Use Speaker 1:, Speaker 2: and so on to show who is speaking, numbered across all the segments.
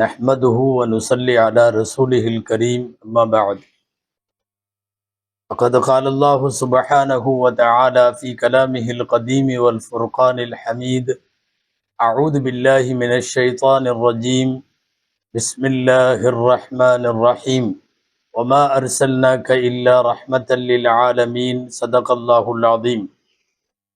Speaker 1: نحمده ونصلي على رسوله الكريم أما بعد. فقد قال الله سبحانه وتعالى في كلامه القديم والفرقان الحميد أعوذ بالله من الشيطان الرجيم بسم الله الرحمن الرحيم وما أرسلناك إلا رحمة للعالمين صدق الله العظيم.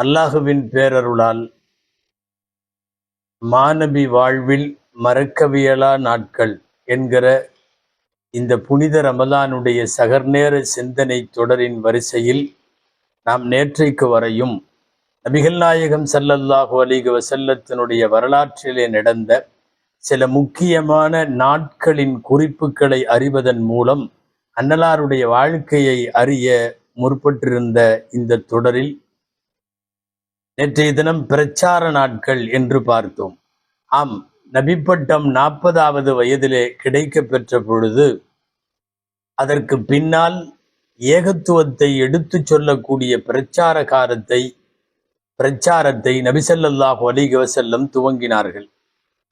Speaker 1: அல்லாஹுவின் பேரருளால் மாணவி வாழ்வில் மறக்கவியலா நாட்கள் என்கிற இந்த புனித ரமலானுடைய சகர்நேர சிந்தனை தொடரின் வரிசையில் நாம் நேற்றைக்கு வரையும் நபிகள் நாயகம் சல்லல்லாஹு அலிக வசல்லத்தினுடைய வரலாற்றிலே நடந்த சில முக்கியமான நாட்களின் குறிப்புகளை அறிவதன் மூலம் அன்னலாருடைய வாழ்க்கையை அறிய முற்பட்டிருந்த இந்த தொடரில் நேற்றைய தினம் பிரச்சார நாட்கள் என்று பார்த்தோம். ஆம் நபிப்பட்டம் நாற்பதாவது வயதிலே கிடைக்க பெற்ற பொழுது அதற்கு பின்னால் ஏகத்துவத்தை எடுத்துச் சொல்லக்கூடிய பிரச்சார காரத்தை பிரச்சாரத்தை நபிசல்லாஹு அலிக வசல்லம் துவங்கினார்கள்.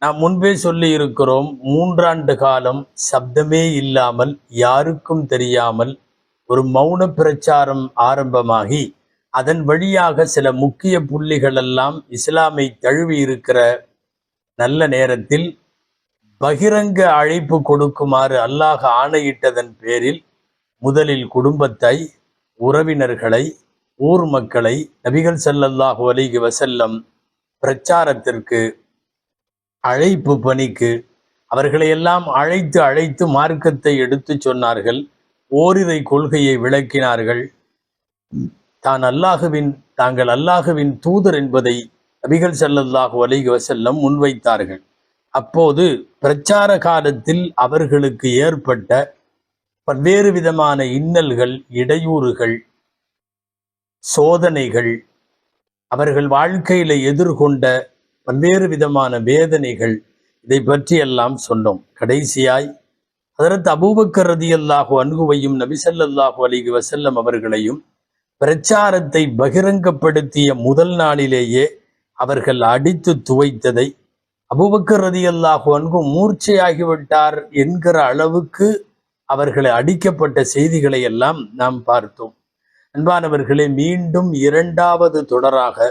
Speaker 1: நாம் முன்பே சொல்லி இருக்கிறோம் மூன்றாண்டு காலம் சப்தமே இல்லாமல் யாருக்கும் தெரியாமல் ஒரு மௌன பிரச்சாரம் ஆரம்பமாகி அதன் வழியாக சில முக்கிய புள்ளிகள் எல்லாம் இஸ்லாமை தழுவி இருக்கிற நல்ல நேரத்தில் பகிரங்க அழைப்பு கொடுக்குமாறு அல்லாஹ் ஆணையிட்டதன் பேரில் முதலில் குடும்பத்தை உறவினர்களை ஊர் மக்களை நபிகள் செல்லல்லாஹு அலைஹி வசல்லம் பிரச்சாரத்திற்கு அழைப்பு பணிக்கு அவர்களையெல்லாம் அழைத்து அழைத்து மார்க்கத்தை எடுத்து சொன்னார்கள். ஓரிரை கொள்கையை விளக்கினார்கள். தான் அல்லாஹுவின் தாங்கள் அல்லாஹுவின் தூதர் என்பதை நபிகள் செல்லல்லாஹு அலைஹி வசல்லம் முன்வைத்தார்கள். அப்போது பிரச்சார காலத்தில் அவர்களுக்கு ஏற்பட்ட பல்வேறு விதமான இன்னல்கள் இடையூறுகள் சோதனைகள் அவர்கள் வாழ்க்கையில எதிர்கொண்ட பல்வேறு விதமான வேதனைகள் இதை பற்றியெல்லாம் சொன்னோம். கடைசியாய் அதற்கு அபூபக்கர் ரதியல்லாஹு அன்குவையும் நபிசல்லாஹு அலிகு வசல்லம் அவர்களையும் பிரச்சாரத்தை பகிரங்கப்படுத்திய முதல் நாளிலேயே அவர்கள் அடித்து துவைத்ததை அபுபக்கர் ரதியல்லாஹு அன்கு மூர்ச்சையாகிவிட்டார் என்கிற அளவுக்கு அவர்களை அடிக்கப்பட்ட செய்திகளை எல்லாம் நாம் பார்த்தோம். அன்பானவர்களே மீண்டும் இரண்டாவது தொடராக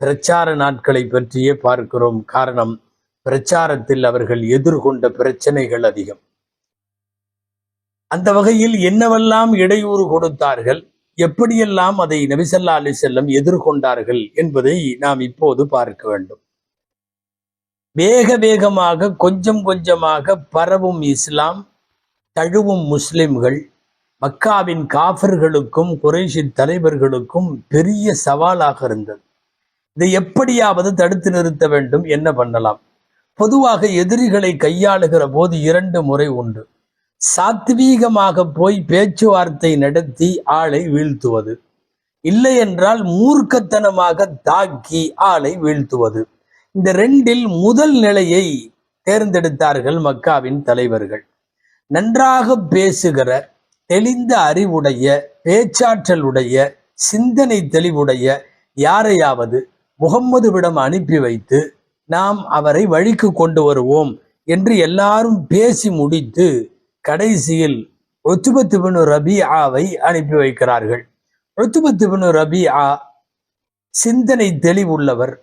Speaker 1: பிரச்சார நாட்களை பற்றியே பார்க்கிறோம். காரணம் பிரச்சாரத்தில் அவர்கள் எதிர்கொண்ட பிரச்சனைகள் அதிகம். அந்த வகையில் என்னவெல்லாம் இடையூறு கொடுத்தார்கள்? எப்படியெல்லாம் அதை நபிசல்லா அலி செல்லம் எதிர்கொண்டார்கள் என்பதை நாம் இப்போது பார்க்க வேண்டும். வேக வேகமாக கொஞ்சம் கொஞ்சமாக பரவும் இஸ்லாம் தழுவும் முஸ்லிம்கள் மக்காவின் காஃபர்களுக்கும் குறைஷி தலைவர்களுக்கும் பெரிய சவாலாக இருந்தது. இதை எப்படியாவது தடுத்து நிறுத்த வேண்டும் என்ன பண்ணலாம்? பொதுவாக எதிரிகளை கையாளுகிற போது இரண்டு முறை உண்டு. சாத்வீகமாக போய் பேச்சுவார்த்தை நடத்தி ஆளை வீழ்த்துவது. இல்லை என்றால் மூர்க்கத்தனமாக தாக்கி ஆளை வீழ்த்துவது. இந்த ரெண்டில் முதல் நிலையை தேர்ந்தெடுத்தார்கள் மக்காவின் தலைவர்கள். நன்றாக பேசுகிற தெளிந்த அறிவுடைய பேச்சாற்றலுடைய சிந்தனை தெளிவுடைய யாரையாவது முகம்மதுவிடம் அனுப்பி வைத்து நாம் அவரை வழிக்கு கொண்டு வருவோம் என்று எல்லாரும் பேசி முடித்து கடைசியில் ஒத்துபத்து பின் ரபியாவை அனுப்பி வைக்கிறார்கள். ஒத்துபத்து பின் ரபியா சிந்தனை தெளிவுள்ளவர்.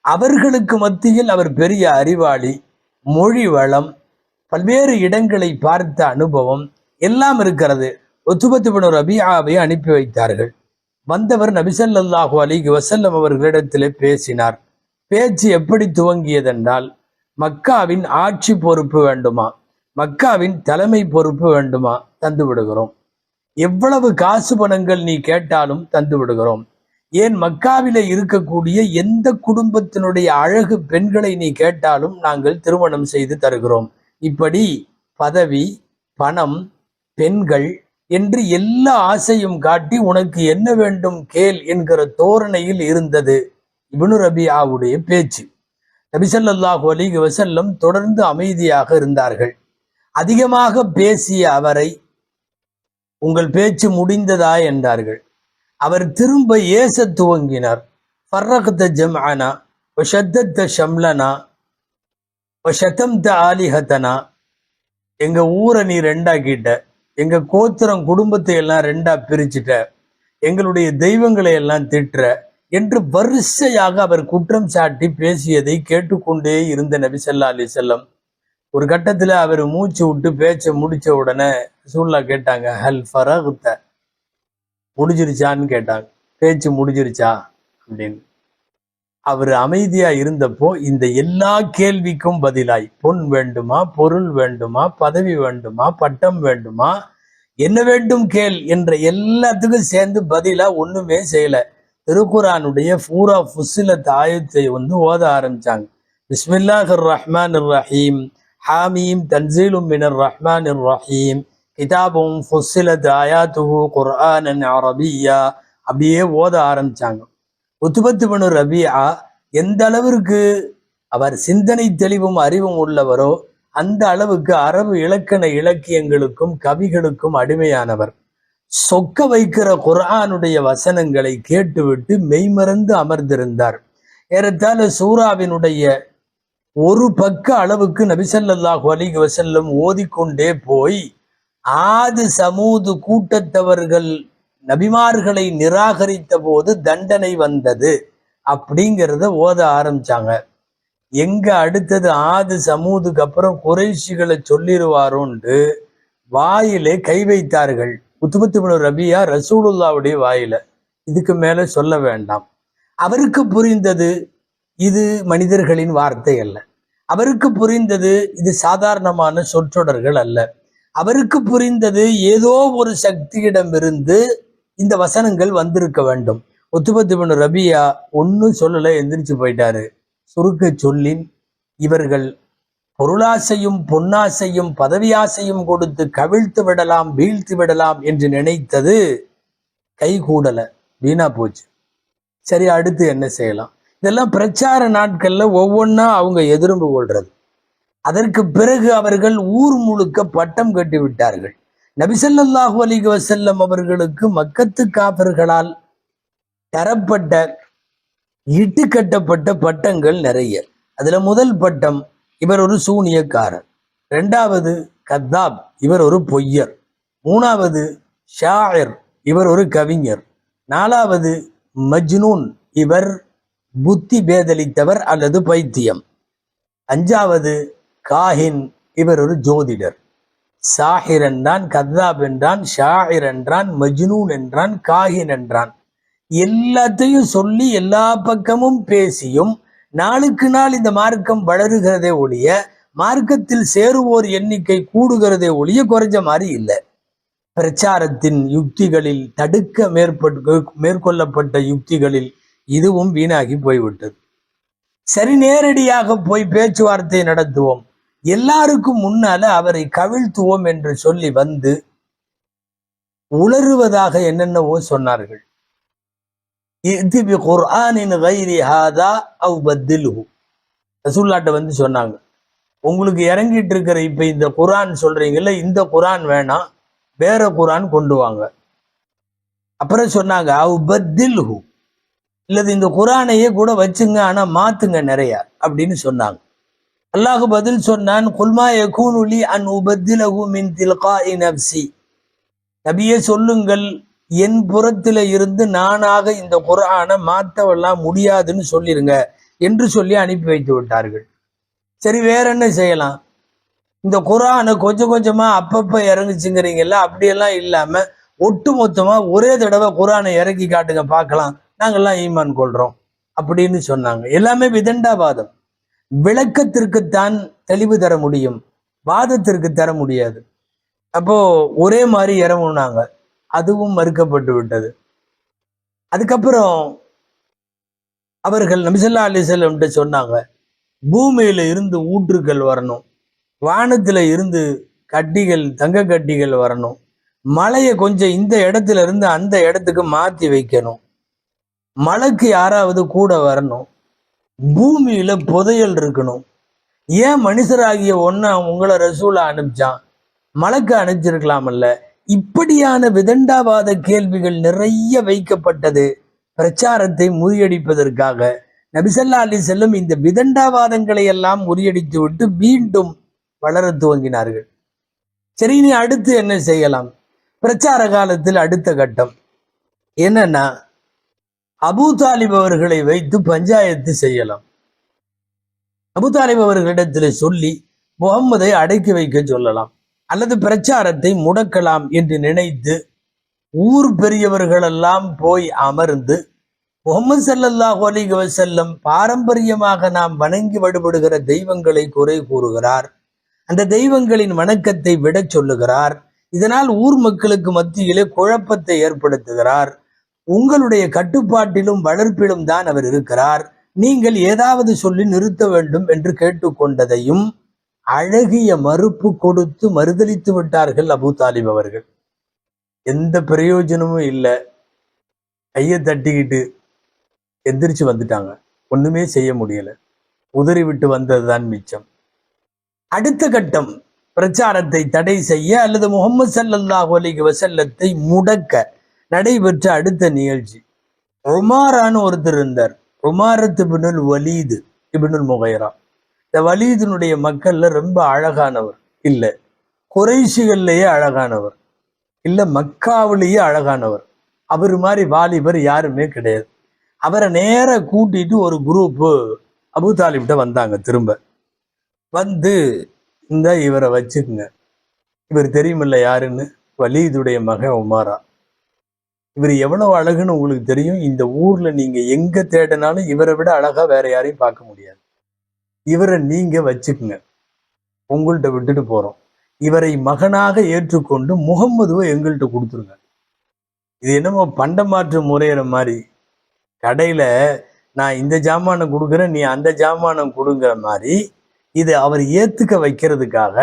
Speaker 1: அவர்களுக்கு மத்தியில் அவர் பெரிய அறிவாளி மொழி வளம் பல்வேறு இடங்களை பார்த்த அனுபவம் எல்லாம் இருக்கிறது. ஒத்துபத்து பின் ரபியாவை அனுப்பி வைத்தார்கள். வந்தவர் நபிசல்லாஹு அலிகு வசல்லம் அவர்களிடத்திலே பேசினார். பேச்சு எப்படி துவங்கியதென்றால் மக்காவின் ஆட்சி பொறுப்பு வேண்டுமா? மக்காவின் தலைமை பொறுப்பு வேண்டுமா? தந்து விடுகிறோம். எவ்வளவு காசு பணங்கள் நீ கேட்டாலும் தந்து விடுகிறோம். ஏன் மக்காவிலே இருக்கக்கூடிய எந்த குடும்பத்தினுடைய அழகு பெண்களை நீ கேட்டாலும் நாங்கள் திருமணம் செய்து தருகிறோம். இப்படி பதவி பணம் பெண்கள் என்று எல்லா ஆசையும் காட்டி உனக்கு என்ன வேண்டும் கேள் என்கிற தோரணையில் இருந்தது. இப்னு ரபியாவுடைய பேச்சு. நபிசல்லாஹு அலிக வசல்லம் தொடர்ந்து அமைதியாக இருந்தார்கள். அதிகமாக பேசிய அவரை உங்கள் பேச்சு முடிந்ததா? என்றார்கள். அவர் திரும்ப ஏச துவங்கினார். ஃபர்ரகத்த ஜம்அனா வஷத்தத்த ஷம்லனா வஷதம்த ஆலிஹத்தனா. எங்க ஊரை நீ ரெண்டாக்கிட்ட. எங்க கோத்திரம் குடும்பத்தை எல்லாம் ரெண்டா பிரிச்சுட்ட. எங்களுடைய தெய்வங்களை எல்லாம் திட்டுற. என்று வரிசையாக அவர் குற்றம் சாட்டி பேசியதை கேட்டுக்கொண்டே இருந்த நபி ஸல்லல்லாஹு செல்லம் ஒரு கட்டத்துல அவர் மூச்சு விட்டு பேச்சை முடிச்ச உடனே ரசூலுல்லாஹ் கேட்டாங்க ஹல் ஃபரகுத்த முடிஞ்சிருச்சான்னு கேட்டாங்க. பேச்சு முடிஞ்சிருச்சா? அப்படின்னு. அவர் அமைதியா இருந்தப்போ இந்த எல்லா கேள்விக்கும் பதிலாய் பொன் வேண்டுமா பொருள் வேண்டுமா பதவி வேண்டுமா பட்டம் வேண்டுமா என்ன வேண்டும் கேள் என்ற எல்லாத்துக்கும் சேர்ந்து பதிலா ஒண்ணுமே செய்யல. திருக்குரானுடைய பூரா ஃபுசிலத் தாயத்தை வந்து ஓத ஆரம்பிச்சாங்க. பிஸ்மில்லாஹிர் ரஹ்மான் ரஹீம். ஹாமீம் தன்சீலும் மினர் ரஹ்மான் ரஹீம் கிதாபும் ஃபுசிலத் ஆயாத்துஹு குர்ஆனன் அரபியா அப்படியே ஓத ஆரம்பிச்சாங்க. உத்துபத்து பனு ரபியா எந்த அளவிற்கு அவர் சிந்தனை தெளிவும் அறிவும் உள்ளவரோ அந்த அளவுக்கு அரபு இலக்கண இலக்கியங்களுக்கும் கவிகளுக்கும் அடிமையானவர். சொக்க வைக்கிற குர்ஆனுடைய வசனங்களை கேட்டுவிட்டு மெய்மறந்து அமர்ந்திருந்தார். ஏறத்தாழ சூறாவினுடைய ஒரு பக்க அளவுக்கு நபிசல்லாஹு அலிக வசல்லம் ஓதிக்கொண்டே போய் ஆது சமூது கூட்டத்தவர்கள் நபிமார்களை நிராகரித்த போது தண்டனை வந்தது அப்படிங்கிறத ஓத ஆரம்பிச்சாங்க. எங்க அடுத்தது ஆது சமூதுக்கு அப்புறம் குறைஷிகளை சொல்லிடுவாரோன்ட்டு வாயிலே கை வைத்தார்கள். உத்துபத்து ரபியா ரசூலுல்லாவுடைய வாயில. இதுக்கு மேல சொல்ல வேண்டாம். அவருக்கு புரிந்தது இது மனிதர்களின் வார்த்தை அல்ல. அவருக்கு புரிந்தது இது சாதாரணமான சொற்றொடர்கள் அல்ல. அவருக்கு புரிந்தது ஏதோ ஒரு சக்தியிடமிருந்து இந்த வசனங்கள் வந்திருக்க வேண்டும். ஒத்துபத்து ரபியா ஒன்றும் சொல்லலை எந்திரிச்சு போயிட்டாரு. சுருக்க சொல்லின் இவர்கள் பொருளாசையும் பொன்னாசையும் பதவியாசையும் கொடுத்து கவிழ்த்து விடலாம் வீழ்த்து விடலாம் என்று நினைத்தது கைகூடலை வீணா போச்சு. சரி அடுத்து என்ன செய்யலாம்? இதெல்லாம் பிரச்சார நாட்கள்ல ஒவ்வொன்றா அவங்க எதிர்ப்பு கொள்றது. அதற்கு பிறகு அவர்கள் ஊர் முழுக்க பட்டம் கட்டி விட்டார்கள். நபிசல்லாஹு அலிக வசல்லம் அவர்களுக்கு மக்கத்து காப்பர்களால் தரப்பட்ட இட்டு கட்டப்பட்ட பட்டங்கள் நிறைய. அதுல முதல் பட்டம் இவர் ஒரு சூனியக்காரர். ரெண்டாவது கத்தாப் இவர் ஒரு பொய்யர். மூணாவது ஷாயர் இவர் ஒரு கவிஞர். நாலாவது மஜ்னூன் இவர் புத்தி பேதலித்தவர் அல்லது பைத்தியம். அஞ்சாவது காஹின் இவர் ஒரு ஜோதிடர். சாஹிர் என்றான் கத்தாப் என்றான் ஷாஹிர் என்றான் மஜ்னூன் என்றான் காஹின் என்றான். எல்லாத்தையும் சொல்லி எல்லா பக்கமும் பேசியும் நாளுக்கு நாள் இந்த மார்க்கம் வளருகிறதே ஒழிய மார்க்கத்தில் சேருவோர் எண்ணிக்கை கூடுகிறதே ஒழிய குறைஞ்ச மாதிரி இல்லை. பிரச்சாரத்தின் யுக்திகளில் தடுக்க மேற்பட்டு மேற்கொள்ளப்பட்ட யுக்திகளில் இதுவும் வீணாகி போய்விட்டது. சரி நேரடியாக போய் பேச்சுவார்த்தை நடத்துவோம். எல்லாருக்கும் முன்னால அவரை கவிழ்த்துவோம் என்று சொல்லி வந்து உளறுவதாக என்னென்னவோ சொன்னார்கள். குர்ஆனின் கைரி ஹாதா அவ் பத்திலுஹு. ரசூல்லாட்ட வந்து சொன்னாங்க உங்களுக்கு இறங்கிட்டு இருக்கிற இப்ப இந்த குரான் சொல்றீங்கல்ல இந்த குரான் வேணாம் வேற குரான் கொண்டு வாங்க. அப்புறம் சொன்னாங்க அவ் பத்தில்ஹு. இல்லது இந்த குரானையே கூட வச்சுங்க ஆனா மாத்துங்க நிறைய அப்படின்னு சொன்னாங்க. அல்லாஹ் பதில் சொன்னான் குல்மா யகூனுலி அன் உபத்திலஹு மின் இன் நப்சி நபியே சொல்லுங்கள் என் புறத்தில இருந்து நானாக இந்த குரானை மாத்தவெல்லாம் முடியாதுன்னு சொல்லிருங்க என்று சொல்லி அனுப்பி வைத்து விட்டார்கள். சரி வேற என்ன செய்யலாம்? இந்த குரானை கொஞ்சம் கொஞ்சமா அப்பப்ப இறங்குச்சுங்கிறீங்கல்ல அப்படியெல்லாம் இல்லாம ஒட்டு மொத்தமா ஒரே தடவை குரானை இறக்கி காட்டுங்க பார்க்கலாம். நாங்கெல்லாம் ஈமான் கொள்றோம் அப்படின்னு சொன்னாங்க. எல்லாமே விதண்டாவாதம். விளக்கத்திற்குத்தான் தெளிவு தர முடியும். வாதத்திற்கு தர முடியாது. அப்போ ஒரே மாதிரி இறங்குனாங்க. அதுவும் மறுக்கப்பட்டு விட்டது. அதுக்கப்புறம் அவர்கள் நபிசல்லா அலிசல்லம் சொன்னாங்க பூமியில இருந்து ஊற்றுக்கள் வரணும். வானத்துல இருந்து கட்டிகள் தங்க கட்டிகள் வரணும். மலையை கொஞ்சம் இந்த இடத்துல இருந்து அந்த இடத்துக்கு மாத்தி வைக்கணும். மலைக்கு யாராவது கூட வரணும். பூமியில புதையல் இருக்கணும். ஏன் மனுஷராகிய ஒன்ன உங்களை ரசூலா அனுப்பிச்சான்? மழைக்கு அனுப்பிச்சிருக்கலாமல்ல. இப்படியான விதண்டாவாத கேள்விகள் நிறைய வைக்கப்பட்டது பிரச்சாரத்தை முறியடிப்பதற்காக. நபிசல்லா அலி செல்லும் இந்த விதண்டாவாதங்களை எல்லாம் முறியடித்து விட்டு மீண்டும் வளர துவங்கினார்கள். சரி நீ அடுத்து என்ன செய்யலாம்? பிரச்சார காலத்தில் அடுத்த கட்டம். என்னன்னா அபூ தாலிப் அவர்களை வைத்து பஞ்சாயத்து செய்யலாம். அபூ தாலிப் அவர்களிடத்தில் சொல்லி முகம்மதை அடக்கி வைக்க சொல்லலாம். அல்லது பிரச்சாரத்தை முடக்கலாம் என்று நினைத்து ஊர் பெரியவர்களெல்லாம் போய் அமர்ந்து முகமது ஸல்லல்லாஹு அலைஹி வஸல்லம் பாரம்பரியமாக நாம் வணங்கி வழிபடுகிற தெய்வங்களை குறை கூறுகிறார். அந்த தெய்வங்களின் வணக்கத்தை விடச் சொல்லுகிறார். இதனால் ஊர் மக்களுக்கு மத்தியிலே குழப்பத்தை ஏற்படுத்துகிறார். உங்களுடைய கட்டுப்பாட்டிலும் வளர்ப்பிலும் தான் அவர் இருக்கிறார். நீங்கள் ஏதாவது சொல்லி நிறுத்த வேண்டும் என்று கேட்டுக்கொண்டதையும் அழகிய மறுப்பு கொடுத்து மறுதளித்து விட்டார்கள் அபூ தாலிப் அவர்கள். எந்த பிரயோஜனமும் இல்லை. கையை தட்டிக்கிட்டு எந்திரிச்சு வந்துட்டாங்க. ஒண்ணுமே செய்ய முடியல. உதறி விட்டு வந்ததுதான் மிச்சம். அடுத்த கட்டம் பிரச்சாரத்தை தடை செய்ய அல்லது முகமது சல்லாஹ் அலிக் வசல்லத்தை முடக்க நடைபெற்ற அடுத்த நிகழ்ச்சி. ருமாரான்னு ஒருத்தர் இருந்தார். உமாரத் இப்னுல் வலீது இபினுல் முகைரா. இந்த வலீதினுடைய மக்கள்ல ரொம்ப அழகானவர். இல்ல குறைசிகள்லேயே அழகானவர். இல்ல மக்காவிலேயே அழகானவர். அவர் மாதிரி வாலிபர் யாருமே கிடையாது. அவரை நேர கூட்டிட்டு ஒரு குரூப்பு அபு தாலிப்ட வந்தாங்க திரும்ப. வந்து இந்த இவரை வச்சுக்குங்க. இவர் தெரியுமில்ல யாருன்னு? வலீதுடைய மகன் உமாரா. இவர் எவ்வளவு அழகுன்னு உங்களுக்கு தெரியும். இந்த ஊர்ல நீங்க எங்க தேடினாலும் இவரை விட அழகா வேற யாரையும் பார்க்க முடியாது. இவரை நீங்க வச்சுக்குங்க. உங்கள்கிட்ட விட்டுட்டு போறோம். இவரை மகனாக ஏற்றுக்கொண்டு முகம்மதுவை எங்கள்கிட்ட கொடுத்துருங்க. இது என்னமோ பண்டமாற்று முறையிற மாதிரி. கடையில நான் இந்த ஜாமானை கொடுக்குறேன் நீ அந்த ஜாமானம் கொடுங்கிற மாதிரி இது அவர் ஏத்துக்க வைக்கிறதுக்காக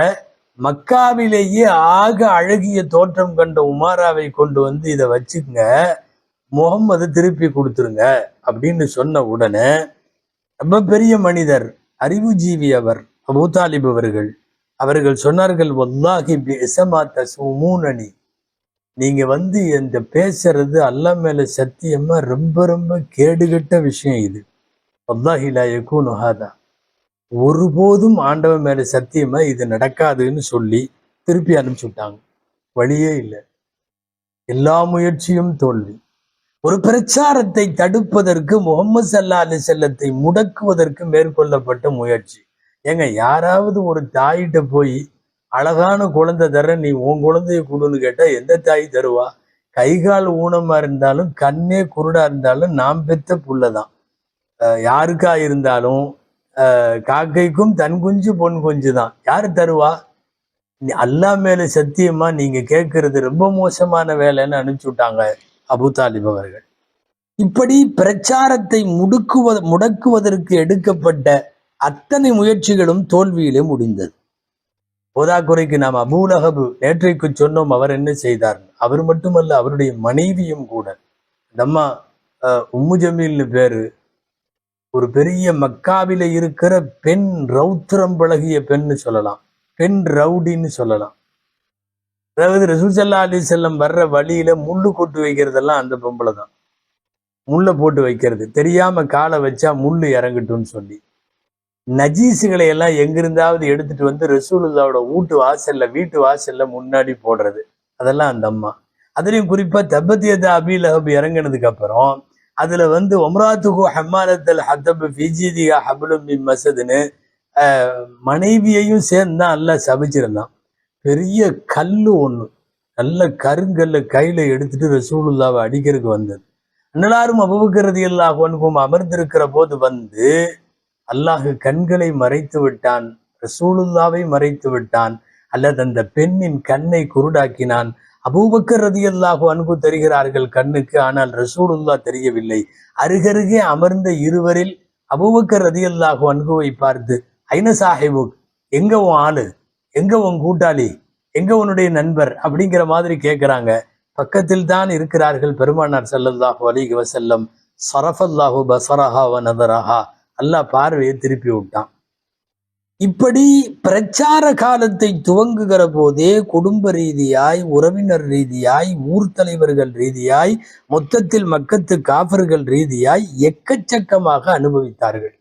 Speaker 1: மக்காவிலேயே ஆக அழகிய தோற்றம் கண்ட உமாராவை கொண்டு வந்து இதை வச்சுக்கங்க முகம்மது திருப்பி கொடுத்துருங்க அப்படின்னு சொன்ன உடனே ரொம்ப பெரிய மனிதர் அறிவுஜீவி அவர் அபூதாலிப் அவர்கள் அவர்கள் சொன்னார்கள் வல்லாஹி பிசமா தசுமூனனி. நீங்க வந்து இந்த பேசுறது அல்லா மேல சத்தியமா ரொம்ப ரொம்ப கேடுகட்ட விஷயம் இது. வல்லாஹி லா யகூனு ஹாதா. ஒருபோதும் ஆண்டவன் மேல சத்தியமா இது நடக்காதுன்னு சொல்லி திருப்பி அனுப்பிச்சு விட்டாங்க வழியே இல்லை. எல்லா முயற்சியும் தோல்வி. ஒரு பிரச்சாரத்தை தடுப்பதற்கு முகமது சல்லா அலி செல்லத்தை முடக்குவதற்கு மேற்கொள்ளப்பட்ட முயற்சி. ஏங்க யாராவது ஒரு தாயிட்ட போய் அழகான குழந்தை தர நீ உன் குழந்தைய கொடுன்னு கேட்டா எந்த தாய் தருவா? கை கால் ஊனமா இருந்தாலும் கண்ணே குருடா இருந்தாலும் நாம் பெத்த புள்ளதான் யாருக்கா இருந்தாலும் காக்கைக்கும் தன் குஞ்சு பொன் குஞ்சு தான் யாரு தருவா? நீ அல்லாஹ் மேல சத்தியமா நீங்க கேட்கறது ரொம்ப மோசமான வேலைன்னு அனுப்பிச்சு விட்டாங்க அபு தாலிப் அவர்கள். இப்படி பிரச்சாரத்தை முடுக்குவ முடக்குவதற்கு எடுக்கப்பட்ட அத்தனை முயற்சிகளும் தோல்வியிலே முடிந்தது. போதாக்குறைக்கு நாம் அபூலகபு நேற்றைக்கு சொன்னோம் அவர் என்ன செய்தார்? அவர் மட்டுமல்ல அவருடைய மனைவியும் கூட. இந்த அம்மா அஹ், உம்மு ஜமீல்னு பேரு ஒரு பெரிய மக்காவில இருக்கிற பெண் ரௌத்திரம் பழகிய பெண்ணு சொல்லலாம். பெண் ரவுடின்னு சொல்லலாம். அதாவது ரசூசல்லா அலி செல்லம் வர்ற வழியில முள்ளு கொட்டு வைக்கிறதெல்லாம் அந்த பொம்பளை தான். முள்ளை போட்டு வைக்கிறது. தெரியாம காலை வச்சா முள்ளு இறங்கட்டும்னு சொல்லி. நஜீசுகளை எல்லாம் எங்கிருந்தாவது எடுத்துட்டு வந்து ரசூலுல்லாவோட வீட்டு வாசல்ல வீட்டு வாசல்ல முன்னாடி போடுறது. அதெல்லாம் அந்த அம்மா. அதுலயும் குறிப்பா தபத்தியத்தை அபி லஹப் இறங்கினதுக்கு அப்புறம் அதுல வந்து ஒம்ராத்துகு ஹம்மாலத்தல் ஹத்தபு ஃபிஜிதிகா ஹபுலும் மின் மசதுன்னு மனைவியையும் சேர்ந்து தான் நல்லா சமைச்சிருந்தான் பெரிய கல்லு ஒண்ணு நல்ல கருங்கல்ல கையில எடுத்துட்டு ரசூலுல்லாவை அடிக்கிறதுக்கு வந்தது. அன்னலாரும் அபுபக்கரதி அல்லாஹ் அமர்ந்திருக்கிற போது வந்து அல்லாஹ் கண்களை மறைத்து விட்டான் ரசூலுல்லாவை மறைத்து விட்டான் அல்லது அந்த பெண்ணின் கண்ணை குருடாக்கினான் அபூபக்கர் ரதியல்லாஹு அன்பு தெரிகிறார்கள் கண்ணுக்கு ஆனால் ரசூலுல்லா தெரியவில்லை. அருகருகே அமர்ந்த இருவரில் அபூபக்கர் ரதியல்லாஹு அன்புவை பார்த்து ஐன சாஹிபுக்? எங்க உன் ஆளு? எங்க உன் கூட்டாளி? எங்க உன்னுடைய நண்பர்? அப்படிங்கிற மாதிரி கேட்கிறாங்க பக்கத்தில் தான் இருக்கிறார்கள் பெருமானார் ஸல்லல்லாஹு அலைஹி வஸல்லம். சரஃபல்லாஹு பசரஹா வ நதரஹா. அல்லாஹ் பார்வையை திருப்பி விட்டான். இப்படி பிரச்சார காலத்தை துவங்குகிற போதே குடும்ப ரீதியாய் உறவினர் ரீதியாய் ஊர் தலைவர்கள் ரீதியாய் மொத்தத்தில் மக்கத்து காஃபர்கள் ரீதியாய் எக்கச்சக்கமாக அனுபவித்தார்கள்.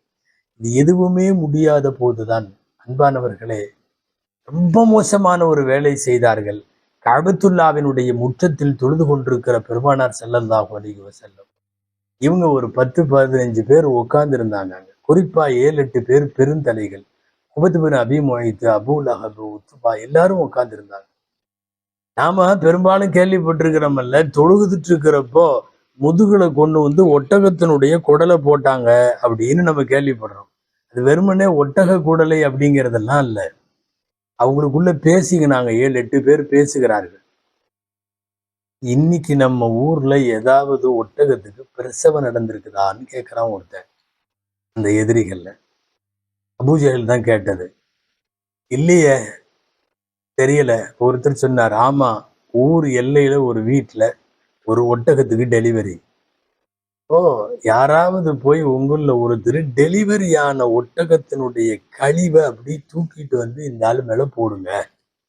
Speaker 1: இது எதுவுமே முடியாத போதுதான். அன்பானவர்களே ரொம்ப மோசமான ஒரு வேலை செய்தார்கள். கபத்துல்லாவினுடைய முற்றத்தில் தொழுது கொண்டிருக்கிற பெருமானார் ஸல்லல்லாஹு செல்லும் இவங்க ஒரு பத்து பதினஞ்சு பேர் உட்கார்ந்து இருந்தாங்க குறிப்பா ஏழு எட்டு பேர் பெருந்தலைகள். உபத்துபின் அபிமொழித்து அபுல் அஹபு உத்துபா எல்லாரும் உட்காந்துருந்தாங்க நாம பெரும்பாலும் கேள்விப்பட்டிருக்கிறோமல்ல தொழுகுதுட்டு இருக்கிறப்போ முதுகுல கொண்டு வந்து ஒட்டகத்தினுடைய குடலை போட்டாங்க அப்படின்னு நம்ம கேள்விப்படுறோம். அது வெறுமனே ஒட்டக குடலை அப்படிங்கிறதெல்லாம் இல்ல. அவங்களுக்குள்ள பேசிக்கினாங்க ஏழு எட்டு பேர் பேசுகிறார்கள். இன்னைக்கு நம்ம ஊர்ல ஏதாவது ஒட்டகத்துக்கு பிரசவம் நடந்திருக்குதான்னு கேட்கிறான் ஒருத்தன் அந்த எதிரிகள்ல. அபூஜஹல் தான் கேட்டது. இல்லையே தெரியல. ஒருத்தர் சொன்னார் ஆமா ஊர் எல்லையில ஒரு வீட்டுல ஒரு ஒட்டகத்துக்கு டெலிவரி ஓ யாராவது போய் உங்களில் ஒருத்தர் டெலிவரியான ஒட்டகத்தினுடைய கழிவை அப்படி தூக்கிட்டு வந்து இந்த ஆள் மேல போடுங்க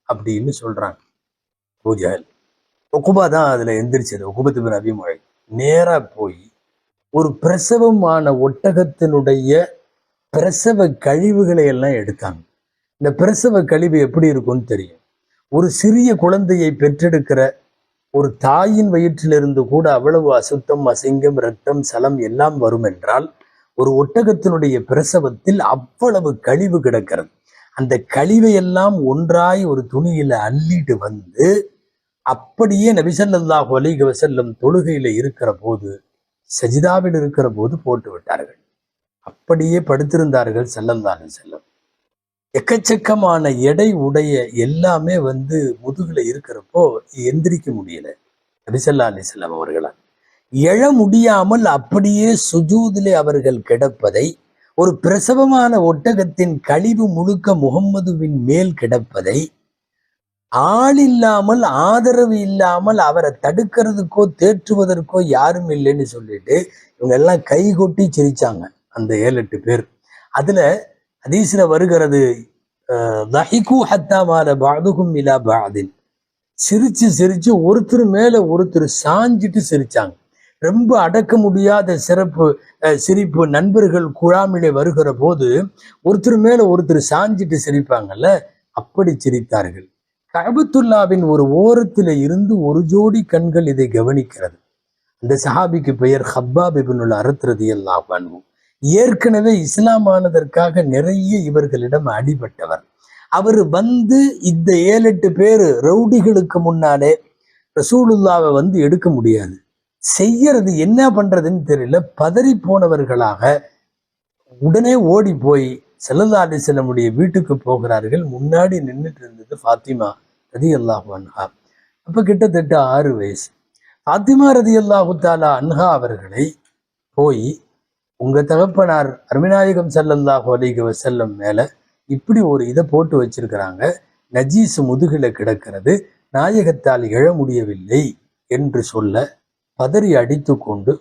Speaker 1: அப்படின்னு சொல்றாங்க பூஜால் ஒக்குபா தான் அதுல எந்திரிச்சது. ஒக்குபத்து பின் அபிமொழி. நேரா போய் ஒரு பிரசவமான ஒட்டகத்தினுடைய பிரசவ கழிவுகளை எல்லாம் எடுத்தாங்க. இந்த பிரசவ கழிவு எப்படி இருக்கும்னு தெரியும். ஒரு சிறிய குழந்தையை பெற்றெடுக்கிற ஒரு தாயின் வயிற்றிலிருந்து கூட அவ்வளவு அசுத்தம் அசிங்கம் ரத்தம் சலம் எல்லாம் வரும் என்றால் ஒரு ஒட்டகத்தினுடைய பிரசவத்தில் அவ்வளவு கழிவு கிடக்கிறது. அந்த கழிவை எல்லாம் ஒன்றாய் ஒரு துணியில அள்ளிட்டு வந்து அப்படியே நபிசல்லாஹு அலிக வசல்லம் தொழுகையில இருக்கிற போது சஜிதாவில் இருக்கிற போது போட்டு விட்டார்கள். அப்படியே படுத்திருந்தார்கள் செல்லந்தார்கள் செல்லம். எக்கச்சக்கமான எடை உடைய எல்லாமே வந்து முதுகுல இருக்கிறப்போ எந்திரிக்க முடியல. நபிசல்லா அலிசல்லாம் அவர்களால் எழ முடியாமல் அப்படியே சுஜூதிலே அவர்கள் கிடப்பதை ஒரு பிரசவமான ஒட்டகத்தின் கழிவு முழுக்க முகம்மதுவின் மேல் கிடப்பதை ஆள் இல்லாமல் ஆதரவு இல்லாமல் அவரை தடுக்கிறதுக்கோ தேற்றுவதற்கோ யாரும் இல்லைன்னு சொல்லிட்டு இவங்க எல்லாம் கை கொட்டி சிரிச்சாங்க. அந்த ஏழு எட்டு பேர். அதுல ஹதீஸ்ல வருகிறது லஹிகு ஹத்தா மால பாதுகும் இலா பாதின். சிரிச்சு சிரிச்சு ஒருத்தர் மேல ஒருத்தர் சாஞ்சிட்டு சிரிச்சாங்க. ரொம்ப அடக்க முடியாத சிறப்பு அஹ், சிரிப்பு நண்பர்கள் குழாமிலே வருகிற போது ஒருத்தர் மேல ஒருத்தர் சாஞ்சிட்டு சிரிப்பாங்கல்ல அப்படி சிரித்தார்கள். கபத்துல்லாவின் ஒரு ஓரத்தில் இருந்து ஒரு ஜோடி கண்கள் இதை கவனிக்கிறது. அந்த சஹாபிக்கு பெயர் ஹப்பாபிபின் உள்ள அறுத்துறது எல்லாம் அன்ஹு. ஏற்கனவே இஸ்லாமானதற்காக நிறைய இவர்களிடம் அடிபட்டவர். அவர் வந்து இந்த ஏழு எட்டு பேர் ரவுடிகளுக்கு முன்னாலே ரசூலுல்லாவை வந்து எடுக்க முடியாது. செய்யறது என்ன பண்றதுன்னு தெரியல. பதறி போனவர்களாக உடனே ஓடி போய் செல்லதாடி செல்லமுடைய வீட்டுக்கு போகிறார்கள். முன்னாடி நின்றுட்டு இருந்தது ஃபாத்திமா ரதி அல்லாஹு அன்ஹா. அப்போ கிட்டத்தட்ட ஆறு வயசு. ஃபாத்திமா ரதி அல்லாஹு தாலா அன்ஹா அவர்களை போய் உங்க தகப்பனார் அருமிநாயகம் சல்லல்லாஹு அலிக வசல்லம் மேல இப்படி ஒரு இதை போட்டு வச்சிருக்கிறாங்க. நஜீஸ் முதுகில கிடக்கிறது. நாயகத்தால் எழ முடியவில்லை என்று சொல்ல பதறி அடித்து கொண்டு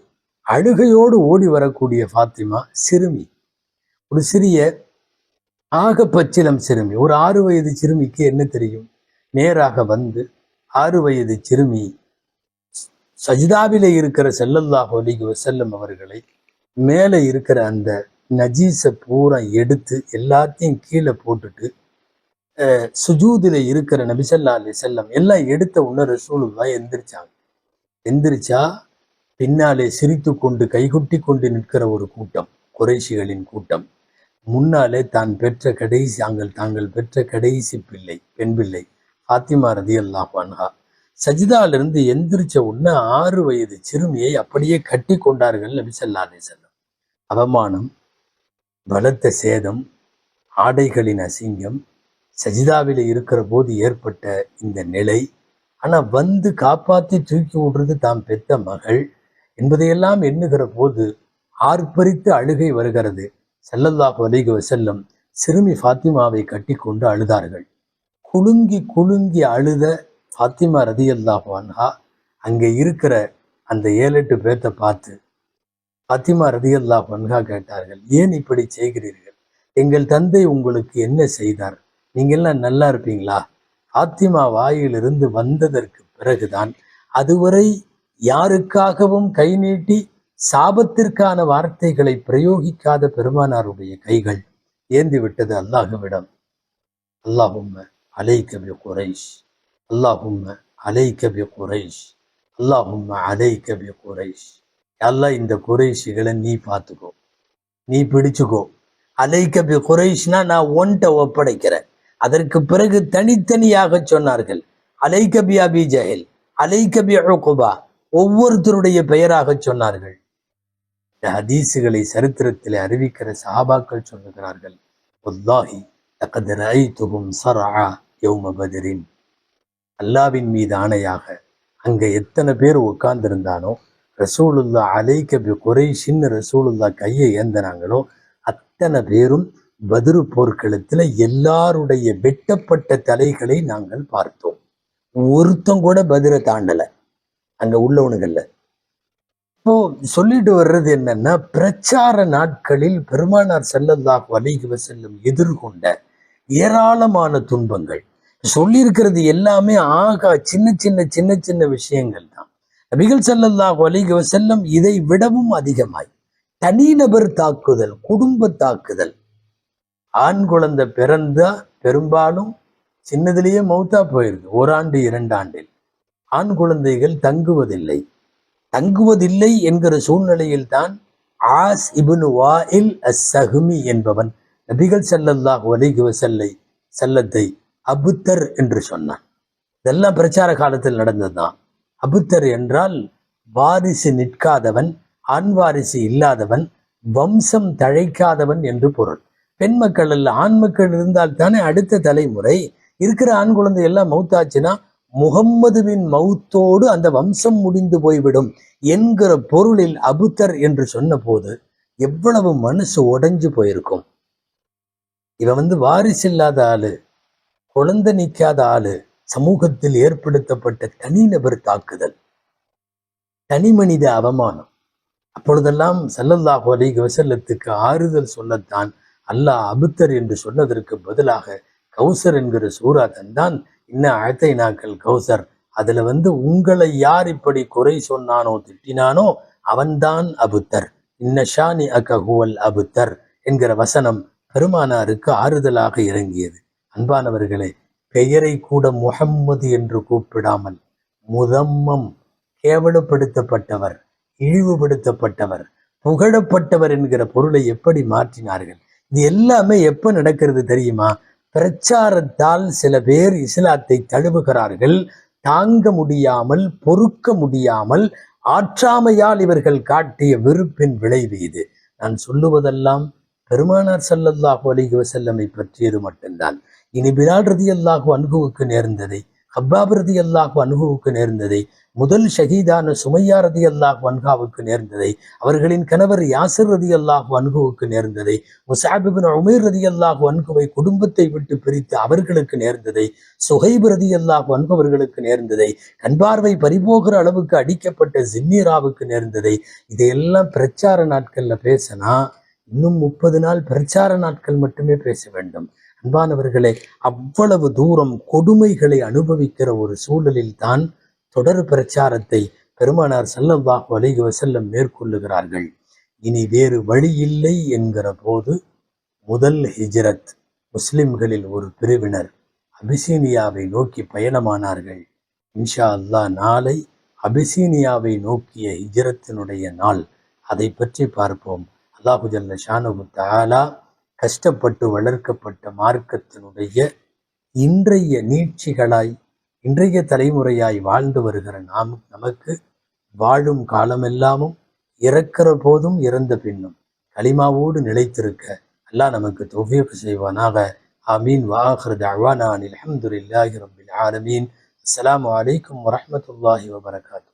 Speaker 1: அழுகையோடு ஓடி வரக்கூடிய ஃபாத்திமா சிறுமி. ஒரு சிறிய ஆகப்பச்சிலம் சிறுமி. ஒரு ஆறு வயது சிறுமிக்கு என்ன தெரியும்? நேராக வந்து ஆறு வயது சிறுமி சஜிதாவிலே இருக்கிற செல்லல்லாஹு அலைஹி வஸல்லம் அவர்களை மேலே இருக்கிற அந்த நஜீஸை பூரா எடுத்து எல்லாத்தையும் கீழே போட்டுட்டு அஹ், சுஜூதில இருக்கிற நபிசல்லா அலி செல்லம் எல்லாம் எடுத்த உடனே ரசூலுல்லா எந்திரிச்சாங்க. எந்திரிச்சா பின்னாலே சிரித்து கொண்டு கைகொட்டி கொண்டு நிற்கிற ஒரு கூட்டம் குறைஷிகளின் கூட்டம். முன்னாலே தான் பெற்ற கடைசி தாங்கள் தாங்கள் பெற்ற கடைசி பிள்ளை பெண் பிள்ளை ஃபாத்திமா ரதி அல்லாஹ் சஜிதாலிருந்து எந்திரிச்ச உடனே ஆறு வயது சிறுமியை அப்படியே கட்டி கொண்டார்கள் நபிசல்லா அலி செல்லம் அவமானம் பலத்த சேதம் ஆடைகளின் அசிங்கம் சஜிதாவில் இருக்கிற போது ஏற்பட்ட இந்த நிலை ஆனால் வந்து காப்பாற்றி தூக்கி விடுறது தாம் பெத்த மகள் என்பதையெல்லாம் எண்ணுகிற போது ஆர்ப்பரித்து அழுகை வருகிறது. ஸல்லல்லாஹு அலைஹி செல்லும் சிறுமி ஃபாத்திமாவை கட்டி கொண்டு அழுதார்கள். குலுங்கி குலுங்கி அழுத ஃபாத்திமா ரதியல்லாஹு அன்ஹா அங்கே இருக்கிற அந்த ஏழு எட்டு பேர்த்த பார்த்து ஃபாத்திமா ரதியல்லா பன்ஹா கேட்டார்கள் ஏன் இப்படி செய்கிறீர்கள்? எங்கள் தந்தை உங்களுக்கு என்ன செய்தார்? நீங்கள்லாம் நல்லா இருப்பீங்களா? ஆத்திமா வாயிலிருந்து வந்ததற்கு பிறகுதான் அதுவரை யாருக்காகவும் கை நீட்டி சாபத்திற்கான வார்த்தைகளை பிரயோகிக்காத பெருமானாருடைய கைகள் ஏந்தி விட்டது அல்லாஹுவிடம். அல்லாஹும்ம அலை கபி குறைஷ் அல்லாஹும்ம அலை கபி குறைஷ் அல்லாஹும்ம அலை கபி குறைஷ் அல்லாஹ் இந்த குறைஷிகளை நீ பார்த்துக்கோ. நீ பிடிச்சுக்கோ. அலைக்க குறைஷ்னா நான் ஒன்ட்ட ஒப்படைக்கிறேன். அதற்கு பிறகு தனித்தனியாக சொன்னார்கள். அலைக்கபி அபி ஜஹில் அலைக்கபி பி ஒவ்வொருத்தருடைய பெயராக சொன்னார்கள். இந்த ஹதீசுகளை சரித்திரத்தில் அறிவிக்கிற சஹாபாக்கள் சொல்லுகிறார்கள் வல்லாஹி லகத் ரஅய்துஹும் ஸர்ஆ யௌம பத்ரின். அல்லாவின் மீது ஆணையாக அங்க எத்தனை பேர் உட்கார்ந்திருந்தானோ ரசூலுல்லா அலைக்க பி குறைஷின்னு ரசூலுல்லா கையை ஏந்தினாங்களோ அத்தனை பேரும் பதிரு போர்க்களத்துல எல்லாருடைய வெட்டப்பட்ட தலைகளை நாங்கள் பார்த்தோம். ஒருத்தம் கூட பதிரை தாண்டல. அங்க உள்ளவனுங்கள்ல. இப்போ சொல்லிட்டு வர்றது என்னன்னா பிரச்சார நாட்களில் பெருமானார் செல்லல்லாஹ் அலைஹி செல்லும் எதிர்கொண்ட ஏராளமான துன்பங்கள். சொல்லியிருக்கிறது எல்லாமே ஆகா சின்ன சின்ன சின்ன சின்ன விஷயங்கள் தான். நபிகள் செல்லல்லாஹ் அலைஹி செல்லம் இதை விடவும் அதிகமாய். தனிநபர் தாக்குதல் குடும்ப தாக்குதல். ஆண் குழந்தை பிறந்தா பெரும்பாலும் சின்னதிலேயே மௌத்தா போயிருது ஓராண்டு இரண்டாண்டில் ஆண் குழந்தைகள் தங்குவதில்லை. தங்குவதில்லை என்கிற சூழ்நிலையில் தான் ஆஸ் இப்னு வாயில் அஸ்ஸஹ்மி என்பவன் நபிகள் செல்லல்லாஹ் அலைஹி செல்லை செல்லத்தை அபுத்தர் என்று சொன்னான். இதெல்லாம் பிரச்சார காலத்தில் நடந்ததுதான். அபுத்தர் என்றால் வாரிசு நிற்காதவன் ஆண் வாரிசு இல்லாதவன் வம்சம் தழைக்காதவன் என்று பொருள். பெண் மக்கள் அல்ல ஆண் மக்கள் இருந்தால் தானே அடுத்த தலைமுறை. இருக்கிற ஆண் குழந்தை எல்லாம் மௌத்தாச்சுன்னா முகம்மதுவின் மௌத்தோடு அந்த வம்சம் முடிந்து போய்விடும் என்கிற பொருளில் அபுத்தர் என்று சொன்னபோது எவ்வளவு மனசு உடைஞ்சு போயிருக்கும். இவன் வந்து வாரிசு இல்லாத ஆளு குழந்தை நிற்காத ஆளு சமூகத்தில் ஏற்படுத்தப்பட்ட தனிநபர் தாக்குதல். தனி மனித அவமானம். அப்பொழுதெல்லாம் ஸல்லல்லாஹு அலிக வசல்லத்துக்கு ஆறுதல் சொல்லத்தான் அல்லாஹ் அபுத்தர் என்று சொன்னதற்கு பதிலாக கௌசர் என்கிற சூரா தந்தான் இன்ன அழத்தை நாக்கள் கௌசர். அதுல வந்து உங்களை யார் இப்படி குறை சொன்னானோ திட்டினானோ அவன்தான் அபுத்தர். இன்னஷானி அகஹுவல் அபுத்தர் என்கிற வசனம் பெருமானாருக்கு ஆறுதலாக இறங்கியது. அன்பானவர்களே பெயரை கூட முகம்மது என்று கூப்பிடாமல் முதம்மம் கேவலப்படுத்தப்பட்டவர் இழிவுபடுத்தப்பட்டவர் புகழப்பட்டவர் என்கிற பொருளை எப்படி மாற்றினார்கள்? இது எல்லாமே எப்ப நடக்கிறது தெரியுமா? பிரச்சாரத்தால் சில பேர் இஸ்லாத்தை தழுவுகிறார்கள். தாங்க முடியாமல் பொறுக்க முடியாமல் ஆற்றாமையால் இவர்கள் காட்டிய வெறுப்பின் விளைவு இது. நான் சொல்லுவதெல்லாம் பெருமானார் சல்லல்லாஹு அலிஹி வசல்லமை பற்றியது மட்டும்தான். இனி பிலால் ரதியல்லாஹு அனுபவுக்கு நேர்ந்ததை ஹப்பாப் ரதியல்லாஹு அனுபவுக்கு நேர்ந்ததை முதல் ஷஹீதான சுமையா ரதி அல்லாஹ் அன்ஹாவுக்கு நேர்ந்ததை அவர்களின் கணவர் யாசிர் ரதியல்லாஹு அன்ஹுவுக்கு நேர்ந்ததை முசாபிபின் உமேர் ரதியல்லாஹு வன்குவை குடும்பத்தை விட்டு பிரித்து அவர்களுக்கு நேர்ந்ததை சுஹைப் ரதியல்லாஹு வன்பவர்களுக்கு நேர்ந்ததை கண்பார்வை பறிபோகிற அளவுக்கு அடிக்கப்பட்ட ஜின்னீராவுக்கு நேர்ந்ததை இதையெல்லாம் பிரச்சார நாட்கள்ல பேசினா இன்னும் முப்பது நாள் பிரச்சார நாட்கள் மட்டுமே பேச வேண்டும். அன்பானவர்களே அவ்வளவு தூரம் கொடுமைகளை அனுபவிக்கிற ஒரு சூழலில் தான் தொடர் பிரச்சாரத்தை பெருமானார் செல்லவாஹ் அலைஹி செல்லம் மேற்கொள்ளுகிறார்கள். இனி வேறு வழி இல்லை என்கிற போது முதல் ஹிஜ்ரத் முஸ்லிம்களில் ஒரு பிரிவினர் அபிசீனியாவை நோக்கி பயணமானார்கள். இன்ஷா அல்லாஹ் நாளை அபிசீனியாவை நோக்கிய ஹிஜ்ரத்தினுடைய நாள். அதை பற்றி பார்ப்போம். அல்லாஹுஜல்ல ஷானு தாலா கஷ்டப்பட்டு வளர்க்கப்பட்ட மார்க்கத்தினுடைய இன்றைய நீட்சிகளாய் இன்றைய தலைமுறையாய் வாழ்ந்து வருகிற நாம் நமக்கு வாழும் காலமெல்லாமும் இறக்கிற போதும் இறந்த பின்னும் களிமாவோடு நிலைத்திருக்க அல்லாஹ் நமக்கு தௌஃபீக் செய்வானாக. ஆமீன். வாஹர் தஅவானா அலமதுல்லாஹி ரபில் ஆலமீன். அஸ்லாம் அலைக்கும் வரமத்துல்லாஹி வபரகாத்து.